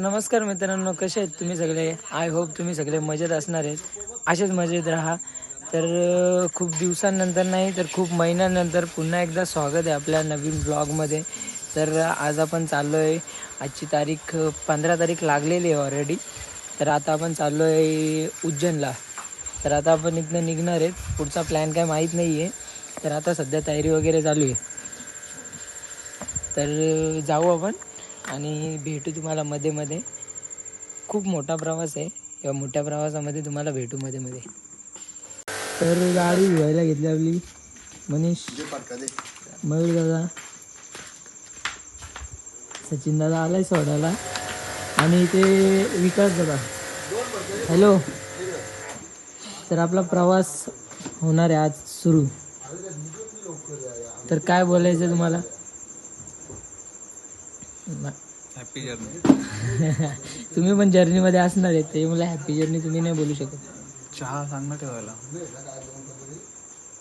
नमस्कार मित्रांनो कसे आहेत तुम्ही सगळे? आय होप तुम्ही सगळे मजेत असणार आहेत. असेच मजेत राहा. तर खूप दिवसांनंतर नाही तर खूप महिन्यानंतर पुन्हा एकदा स्वागत आहे आपल्या नवीन ब्लॉगमध्ये. तर आज आपण चाललो आहे आजची तारीख पंधरा तारीख लागलेली आहे ऑलरेडी तर आता आपण चाललो आहे उज्जैनला. तर आता आपण इथनं निघणार आहेत. पुढचा प्लॅन काय माहीत नाही आहे तर आता सध्या तयारी वगैरे चालू आहे. तर जाऊ आपण. आणि भेटू तुम्हाला मध्ये मध्ये. खूप मोठा प्रवास आहे. या मोठ्या प्रवासामध्ये तुम्हाला भेटू मध्ये मध्ये. तर गाडी धुवायला घेतली आपली. मनीष. मयूर दादा. सचिन दादा आलाय सोडायला. आणि ते विकास दादा. हॅलो. तर आपला प्रवास होणार आहे आज सुरू. तर काय बोलायचं तुम्हाला? हॅपी जर्नी तुम्ही पण जर्नीमध्ये असणार आहेत त्याच्यामुळे हॅपी जर्नी तुम्ही नाही बोलू शकत. चहा सांग ना ठेवायला.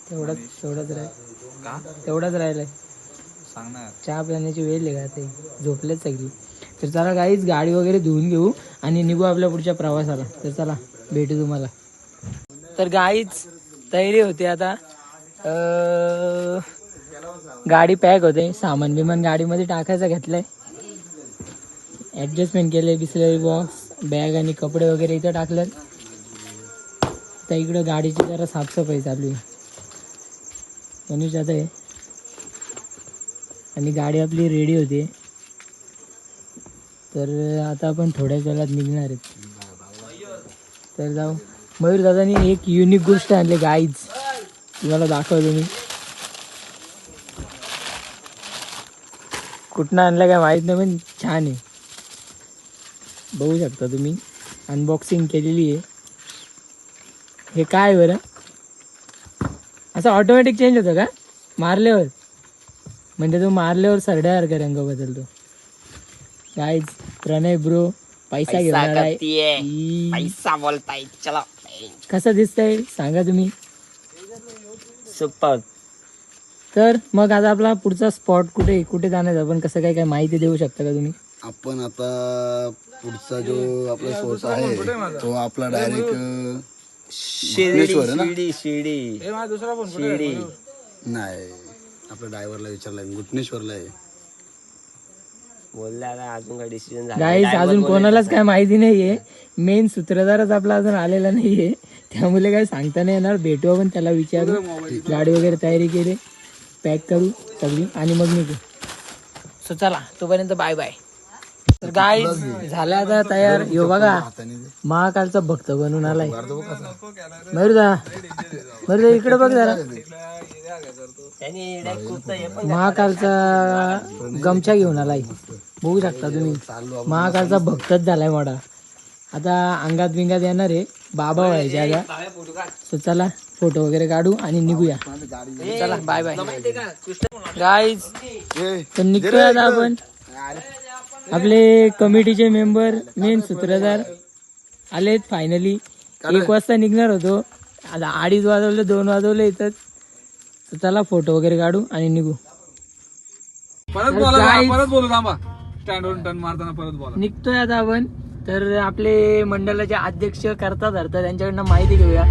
तेवढाच तेवढाच राहील का? तेवढाच राहिलाय. सांग ना. चहा पिण्याची वेळ आहे का ते झोपलेच सगळी. तर चला काहीच गाडी वगैरे धुवून घेऊ आणि निघू आपल्या पुढच्या प्रवासाला. तर चला भेटू तुम्हाला. तर गाईच तयारी होते आता. गाडी पॅक होते. सामान बिमान गाडीमध्ये टाकायचं घेतलंय. ॲडजस्टमेंट केले बिसलरी बॉक्स बॅग आणि कपडे वगैरे इथं टाकलं तर इकडं गाडीची जरा साफसफाई चालू आहे. मनुष्य आता आहे. आणि गाडी आपली रेडी होती. तर आता आपण थोड्याच वेळात निघणार आहेत. तर जाऊ. मयूर दादानी एक युनिक गोष्ट आणली गाईज तुम्हाला दाखवतो मी. कुठनं आणलं काय माहीत नाही पण छान आहे. बघू शकता तुम्ही. अनबॉक्सिंग केलेली आहे. हे काय बरं? असं ऑटोमॅटिक चेंज होतं का? मारल्यावर. म्हणजे तो मारल्यावर सरड्यासारखा रंग बदलतो? गाईज प्रणय ब्रो पैसा. पैसा बोलताय. चला. कसं दिसतंय? सांगा तुम्ही. सुपर तर मग आता आपला पुढचा स्पॉट कुठे कुठे जाण्याचा आपण कसं काय काय माहिती देऊ शकता का तुम्ही? आपण आता पुढचा जो आपला सोर्स आहे तो आपला डायरेक्ट शिर्डी आहे ना? शिर्डी शिर्डी. शिर्डी. नाही आपल्या ड्रायव्हरला विचारलाय गुटनेश्वरला आहे. बोलला अजून डिसिजन गाईज अजून कोणालाच काय माहिती नाहीये. मेन सूत्रधारच आपला अजून आलेला नाहीये. त्यामुळे काय सांगता नाही येणार. भेटू आपण त्याला विचारू. गाडी वगैरे तयारी केली. पॅक करू सगळी. आणि मग निघू. सो चला. तोपर्यंत बाय बाय तर गाय झाला आता तयार. यो बघा महाकालचा भक्त बनून आलाय. मयुरदा मयुरदा इकडे बघ जरा. महाकालचा गमछा घेऊन आलाय. बघू शकता तुम्ही. महाकालचा भक्तच झालाय मोठा आता अंगात बिंगात येणार आहे. बाबा व्हायचे आता. So चला फोटो वगैरे काढू आणि निघूया. चला बाय बाय गाईज तर निघतोय आता आपण. आपले कमिटीचे मेंबर मेन सूत्रधार आलेत फायनली एक वाजता निघणार होतो. आता अडीच वाजवले दोन वाजवले इथं. तर चला फोटो वगैरे काढू आणि निघू. परत बोला guys- परत बोलू थांबा. स्टँडवरून टर्न मारताना परत बोला. निघतोय आता आपण. तर आपले मंडळाचे अध्यक्ष करता धरता त्यांच्याकडनं माहिती घेऊया.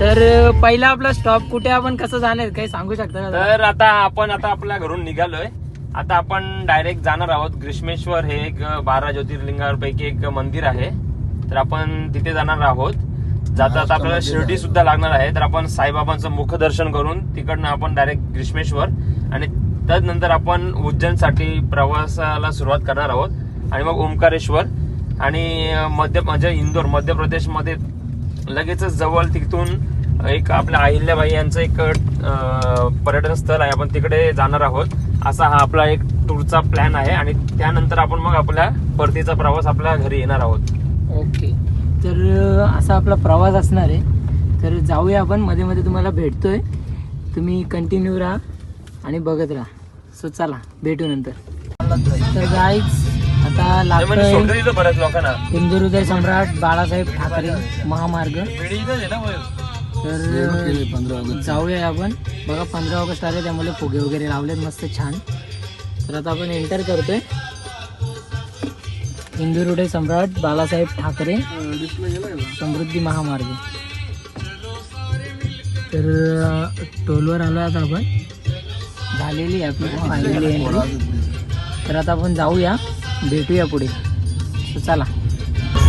तर पहिला आपला स्टॉप कुठे आपण कसं जाणार काही सांगू शकता का? तर आता आपण आता आपल्या घरून निघालोय. आता आपण डायरेक्ट जाणार आहोत. ग्रीष्मेश्वर हे एक बारा ज्योतिर्लिंगापैकी एक मंदिर आहे. तर आपण तिथे जाणार आहोत. जाता आता आपल्याला शिर्डी सुद्धा लागणार आहे. तर आपण साईबाबांचं मुखदर्शन करून तिकडनं आपण डायरेक्ट ग्रीष्मेश्वर आणि त्यानंतर आपण उज्जैनसाठी प्रवासाला सुरुवात करणार आहोत. आणि मग ओंकारेश्वर आणि मध्य म्हणजे इंदोर मध्य प्रदेशमध्ये लगेचच जवळ तिथून एक आपल्या अहिल्याबाई यांचं एक पर्यटन स्थळ आहे. आपण तिकडे जाणार आहोत. असा हा आपला एक टूरचा प्लॅन आहे आणि त्यानंतर आपण मग आपल्या परतीचा प्रवास आपल्या घरी येणार आहोत. ओके. तर असा आपला प्रवास असणार आहे. तर जाऊया आपण. मध्ये मध्ये तुम्हाला भेटतोय. तुम्ही कंटिन्यू राहा आणि बघत राहा. सो चला भेटू नंतर. तर गाईज आता म्हणजे लागतोय बऱ्याच लोकांना. हिंदू हृदय सम्राट बाळासाहेब ठाकरे महामार्ग. तर पंधरा ऑगस्ट. जाऊया आपण. बघा पंधरा ऑगस्ट आले त्यामुळे फुगे वगैरे लावलेत मस्त छान. तर आता आपण एंटर करतोय. हिंदू रोडे सम्राट बालासाहेब ठाकरे. समृद्धी महामार्ग. तर टोलवर आलो आता आपण. झालेली आहे आपली फायनली एंट्री तर आता आपण जाऊया भेटूया पुढे. तर चला.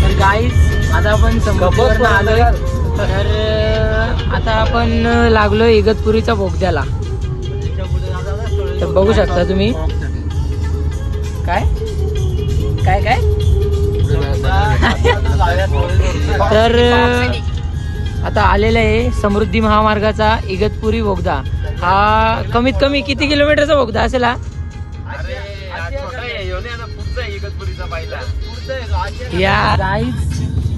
तर गाईज आता आपण आलोय. तर आता आपण लागलोय इगतपुरीच्या बोगद्याला. तर बघू शकता तुम्ही. काय? काय काय? तर आता आलेला आहे समृद्धी महामार्गाचा इगतपुरी बोगदा. हा कमीत कमी किती किलोमीटरचा बोगदा असेल हा? या.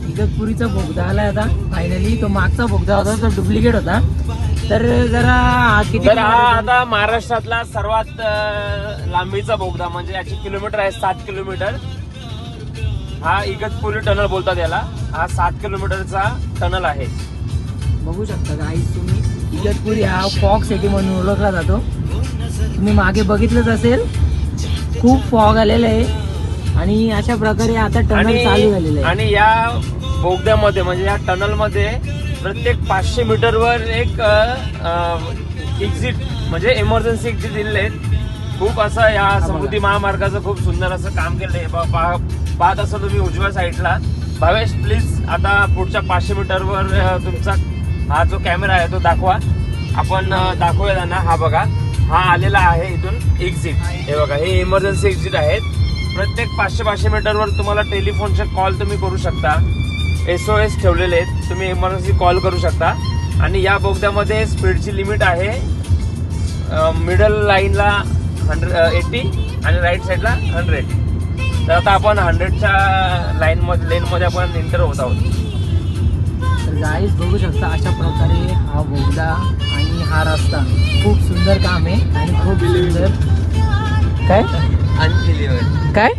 इगतपुरीचा बोगदा आलाय आता फायनली तो मागचा बोगदा होता तो डुप्लिकेट होता. तर जरा हा किती तर हा आता महाराष्ट्रातला सर्वात अं, लांबीचा बोगदा म्हणजे याची किलोमीटर आहे सात किलोमीटर हा इगतपुरी टनल बोलतात याला. हा सात किलोमीटरचा टनल आहे. बघू शकता गाईज तुम्ही. इगतपुरी हा फॉग सिटी म्हणून ओळखला जातो. तुम्ही मागे बघितलंच असेल. खूप फॉग आलेलं आहे. आणि अशा प्रकारे आता टनल चालू झालेलं आणि आहे. आणि या बोगद्यामध्ये म्हणजे या टनलमध्ये प्रत्येक पाचशे मीटरवर एक एक्झिट म्हणजे इमर्जन्सी एक्झिट दिलेले आहेत. खूप असं या समृद्धी महामार्गाचं खूप सुंदर असं काम केलं आहे. पाहत असं तुम्ही उजव्या साईडला. भावेश प्लीज आता पुढच्या पाचशे मीटरवर तुमचा हा जो कॅमेरा आहे तो दाखवा. आपण दाखवूया त्यांना. हा बघा. हा आलेला आहे इथून एक्झिट हे बघा हे इमर्जन्सी एक्झिट आहेत. प्रत्येक पाचशे पाचशे मीटरवर तुम्हाला टेलिफोनचे कॉल तुम्ही करू शकता. एस ओ एस ठेवलेले आहेत. तुम्ही इमर्जन्सी कॉल करू शकता. आणि या बोगद्यामध्ये स्पीडची लिमिट आहे मिडल लाईनला हंड्रेड एटी आणि राईट साईडला हंड्रेड तर आता आपण हंड्रेडच्या लाईन मध्ये लेन मध्ये आपण एंटर होत आहोत. तर गाईज बघू शकता अशा प्रकारे हा बोगदा आणि हा रस्ता खूप सुंदर काम आहे आणि खूप सुंदर काय? काय?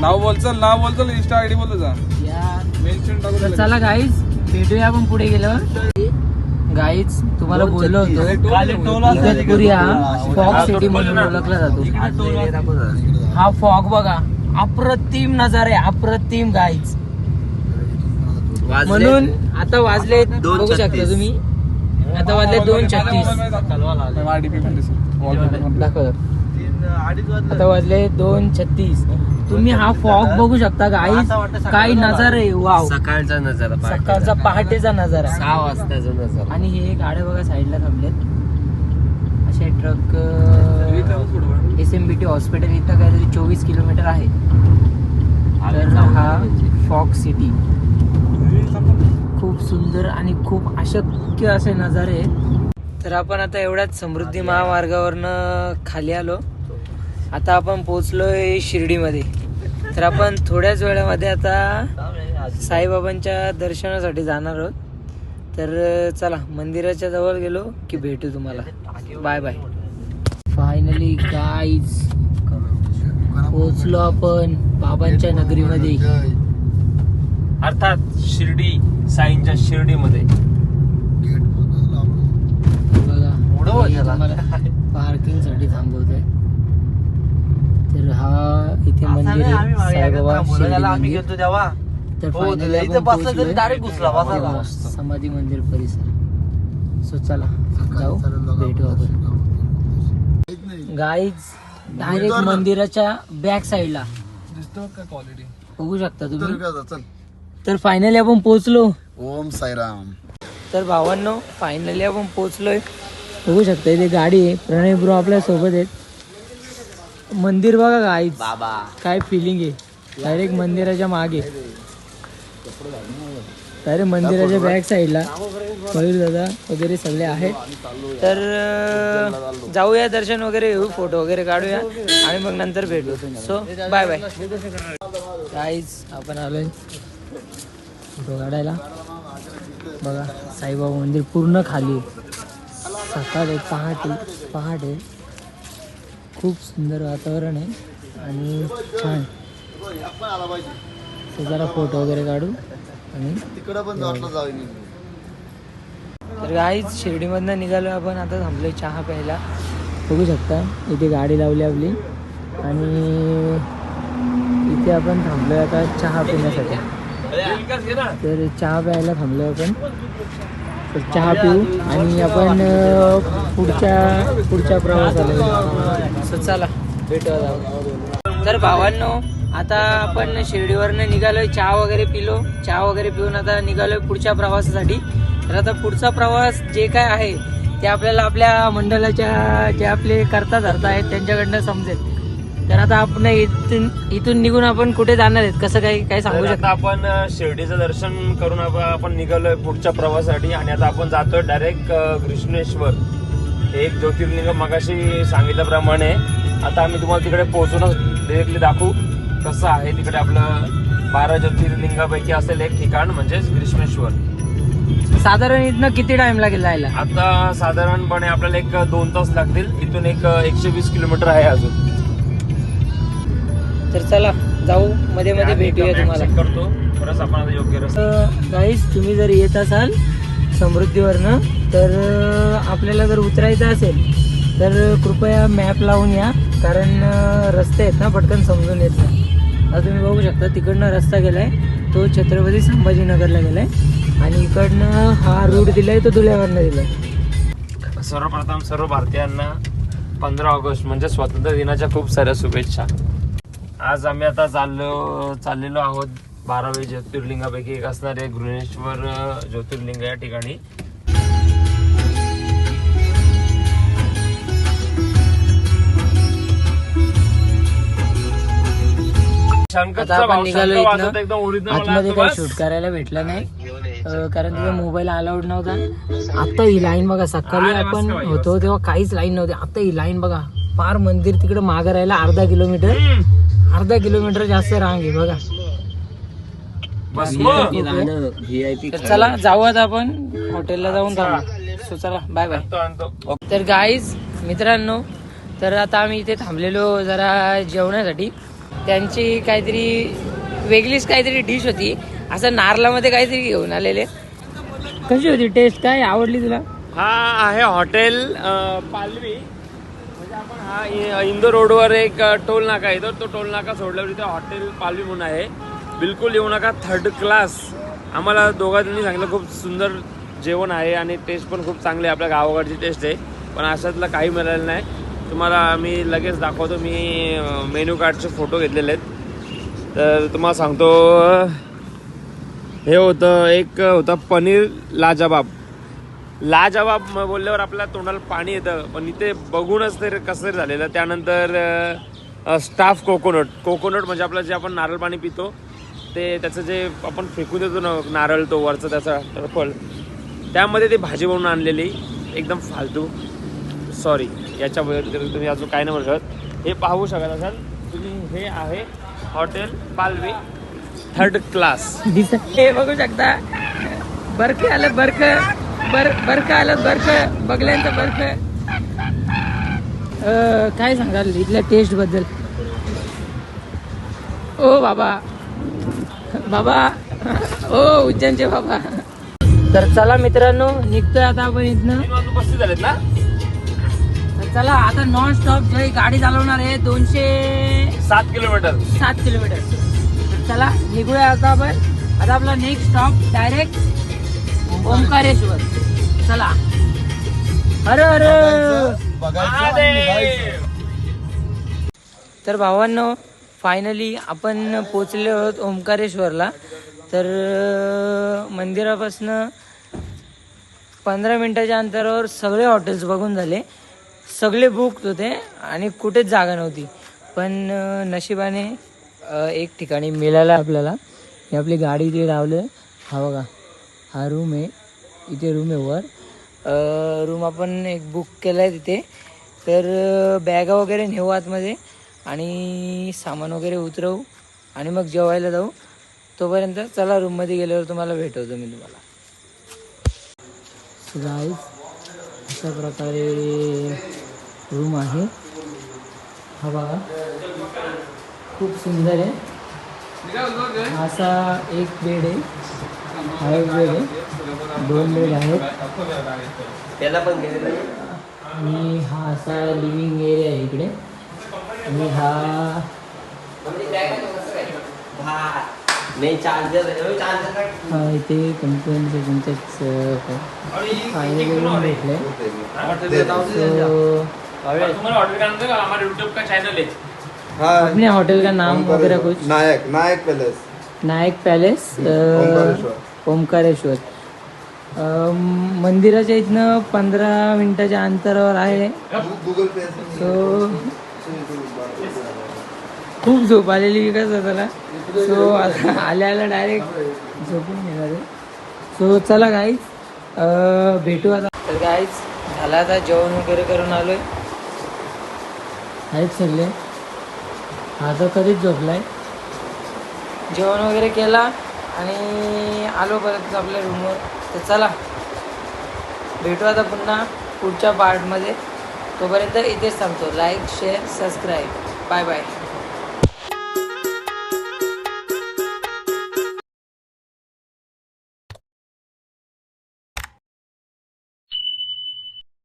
नाव बोलचाल नाव बोलचाल इंस्टा आयडी बोलतो जा. या तर चला गाईज भेटूया आपण पुढे गेल्यावर. गाईज तुम्हाला बोललो होतो. इगतपुरी हा फॉग सिटी म्हणून ओळखला जातो. हा फॉग बघा. अप्रतिम नजारा आहे अप्रतिम गाईज म्हणून आता वाजले बघू शकता तुम्ही. आता वाजले दोन छत्तीस. दाखव. आता वाजले दोन छत्तीस. तुम्ही हा फॉग बघू शकता गाईज काय नजारा आहे वाव सकाळचा नजारा. सकाळचा पहाटेचा नजारा. सहा वाजताचा नजारा. आणि हे गाड्या बघा साईडला थांबलेत. असे truck S M B T hospital इथं काहीतरी चोवीस किलोमीटर आहे. तर हा फॉक सिटी खूप सुंदर आणि खूप अशक्य असे नजारे तर आपण आता एवढ्याच समृद्धी महामार्गावरनं खाली आलो. आता आपण पोचलोय शिर्डीमध्ये. तर आपण थोड्याच वेळामध्ये आता साईबाबांच्या दर्शनासाठी जाणार आहोत. तर चला मंदिराच्या जवळ गेलो की भेटू तुम्हाला. बाय बाय फायनली गाईज पोचलो आपण बाबांच्या नगरीमध्ये. अर्थात शिर्डी साईंच्या शिर्डीमध्ये. बघा पार्किंगसाठी थांबवतोय. तर हा इथे मंदिर आहे. साईबाबा शिर्डी मंदिर. तर finally आपण पोहोचलोय. बघा, समाधी मंदिर परिसर. सो चला जाऊ. भेटू आपण. गाईज डायरेक्ट मंदिराच्या बॅक साईडला क्वालिटी बघू शकता तुम्ही. चल. तर फायनली आपण पोहोचलो. ओम साईराम. तर भावांनो फायनली आपण पोहोचलोय. बघू शकता इथे गाडी आहे. प्रणय ब्रो आपल्यासोबत आहेत. मंदिर बघा गाईज बाबा. काय फिलिंग आहे. डायरेक्ट मंदिराच्या मागे. डायरेक्ट मंदिराच्या बॅक साईडला मयूर दादा वगैरे सगळे आहेत. तर जाऊया दर्शन वगैरे घेऊ फोटो वगैरे काढूया आणि मग नंतर भेटू. सो बाय बाय गाईज आपण आलोय फोटो काढायला. बघा साईबाबा मंदिर पूर्ण खाली. सकाळ आहे पहाटे पहाटे. खूप सुंदर वातावरण आहे आणि छान. तर जरा फोटो वगैरे काढू आणि तिकडं पण तर गाईच शिर्डीमधनं निघालो आपण आता थांबलोय चहा प्यायला. बघू शकता इथे गाडी लावली आपली. आणि इथे आपण थांबलोय आता चहा पिण्यासाठी. तर चहा प्यायला थांबलो आपण. तर चहा पिऊ आणि आपण पुढच्या पुढच्या प्रवासाला चला भेटू आता. तर भावांनो आता आपण शिर्डीवरनं निघालोय चहा वगैरे पिलो. चहा वगैरे पिऊन आता निघालोय पुढच्या प्रवासासाठी. तर आता पुढचा प्रवास जे काय आहे ते आपल्याला आपल्या मंडळाच्या जे आपले करता धरता आहेत त्यांच्याकडनं समजेल. तर आता आपण इथून इथून निघून आपण कुठे जाणार आहेत? कसं काही काय सांगू तर शकता? आता आपण अ, शिर्डीचं दर्शन करून आप- आपण निघालोय पुढच्या प्रवासासाठी आणि आता आपण जातोय डायरेक्ट कृष्णेश्वर हे एक ज्योतिर्लिंग मगाशी सांगितल्याप्रमाणे. आता आम्ही तुम्हाला तिकडे पोहोचूनच डिरेक्टली दाखवू कसं आहे तिकडे आपलं बारा ज्योतिर्लिंगापैकी असेल एक ठिकाण म्हणजेच कृष्णेश्वर साधारण इथनं किती टाइम लागेल जायला? आता साधारणपणे आपल्याला एक दोन तास लागतील. इथून एक एकशे वीस किलोमीटर आहे अजून. तर चला जाऊ. मध्ये मध्ये भेटूया तुम्हाला. करतो. परत आपण योग्य तुम्ही जर येत असाल समृद्धीवरनं तर आपल्याला जर उतरायचं असेल तर कृपया मॅप लावून या. कारण रस्ते आहेत ना पटकन समजून येत नाही. आता तुम्ही बघू शकता तिकडनं रस्ता गेलाय. तो छत्रपती संभाजीनगरला गेलाय. आणि इकडनं हा रूट दिलाय तो धुळ्यावरनं दिलाय. सर्वप्रथम सर्व भारतीयांना पंधरा ऑगस्ट म्हणजे स्वातंत्र्य दिनाच्या खूप साऱ्या शुभेच्छा. आज आम्ही आता चाललो चाललेलो आहोत बारावे ज्योतिर्लिंगापैकी. एक असणारे घृणेश्वर अ, ज्योतिर्लिंग या ठिकाणी. आता आपण निघालो इथनं. एकदम ओरिजिनल आतमध्ये काही शूट करायला भेटलं नाही. अं, कारण तिथे मोबाईल अलाउड नव्हता. आता ही लाईन बघा सकाळी आपण होतो तेव्हा काहीच लाईन नव्हती. आता ही लाईन बघा पार मंदिर तिकडे मागं राहायला अर्धा किलोमीटर. अर्धा किलोमीटर जास्त रांग आहे बघा. तर चला जाऊ आता आपण. हॉटेलला जाऊन थांबू. सो चला बाय बाय. तर गाईज मित्रांनो तर आता आम्ही इथे थांबलेलो जरा जेवण्यासाठी त्यांची काहीतरी वेगळीच काहीतरी डिश होती. असं नारलामध्ये काहीतरी घेऊन आलेले. कशी होती टेस्ट काय आवडली तुला? हा आहे हॉटेल पालवी. हा इ- इंदोर रोडवर एक टोल नाका येतो तो टोल नाका सोडल्यावर तिथे हॉटेल पालवी म्हणून आहे. बिलकुल येऊ नका. थर्ड क्लास आम्हाला दोघांनी सांगितलं खूप सुंदर जेवण आहे आणि टेस्ट पण खूप चांगली आहे. आपल्या गावाकडची टेस्ट आहे. पण अशातलं काही मिळालं नाही. तुम्हाला मी लगेच दाखवतो. मी मेन्यू कार्डचे फोटो घेतलेले आहेत. तर तुम्हाला सांगतो हे होतं एक होतं पनीर लाजबाब. लाजवाब बोलल्यावर आपल्या तोंडाला पाणी येतं पण इथे बघूनच तर कसं तरी झालेलं. त्यानंतर स्टाफ कोकोनट. कोकोनट म्हणजे आपलं जे आपण नारळ पाणी पितो ते त्याचं जे आपण फेकून देतो ना नारळ तो वरचा त्याचा टरफळ त्यामध्ये ती भाजी बनवून आणलेली एकदम फालतू. सॉरी याच्याबद्दल तुम्ही अजून काय नाही म्हणू शकत. हे पाहू शकत असाल तुम्ही हे आहे हॉटेल पालवी थर्ड क्लास हे बघू शकता. बर्फ आलं बर्फ बर बर्फ आलं बर्फ बघल्यांचं बर्फ. काय सांगाल इथल्या टेस्टबद्दल? ओ बाबा. बाबा. ओ उज्जैनचे बाबा. तर चला मित्रांनो निघतोय आता आपण इथनं. ना तर चला आता नॉन स्टॉप जे गाडी चालवणार आहे दोनशे सात किलोमीटर. सात किलोमीटर. चला निघूया आता आपण. आता आपला नेक्स्ट स्टॉप डायरेक्ट ओंकारेश्वर. चला. अरे अरे तर भावांनो फायनली आपण पोचले आहोत ओंकारेश्वरला. तर मंदिरापासनं पंधरा मिनटाच्या अंतरावर सगळे हॉटेल्स बघून झाले. सगळे बुक होते आणि कुठेच जागा नव्हती. पण नशिबाने एक ठिकाणी मिळालं आपल्याला. ही आपली गाडी इथे लावलं हा बघा. हा रूम आहे. इथे रूम आहे वर. रूम आपण एक बुक केला आहे तिथे. तर बॅगा वगैरे नेऊ आतमध्ये आणि सामान वगैरे उतरवू आणि मग जेवायला जाऊ. तोपर्यंत चला रूममध्ये गेल्यावर तुम्हाला भेटवतो मी तुम्हाला. गाईज अशा प्रकारे रूम आहे. हा बघा. खूप सुंदर आहे. असा एक बेड आहे. बेड आहे. दोन बेड आहेत. त्याला पण आणि हा असा लिव्हिंग एरिया आहे इकडे. आणि हा चार्जर हा इथे भेटले का हमारे यूट्यूब का चैनल है. अपने होटल का नाम वगैरह कुछ? Nayak Nayak palace Nayak palace Omkareshwar. मंदिराच्या इथनं पंधरा मिनिटाच्या अंतरावर आहे. सो खूप झोप आलेली कसं त्याला सो आता आल्या आल्या डायरेक्ट झोपून घेणार आहे. सो चला गाईज भेटू आता. तर गाईज झाला आता जेवण वगैरे करून आलो आहे सगळे. हा तर कधीच झोपलाय. जेवण वगैरे केला. आणि आलो परत आपल्या रूमवर तर चला भेटू आता पुन्हा पुढच्या पार्टमध्ये तोपर्यंत इथेच थांबतो. Like share subscribe bye bye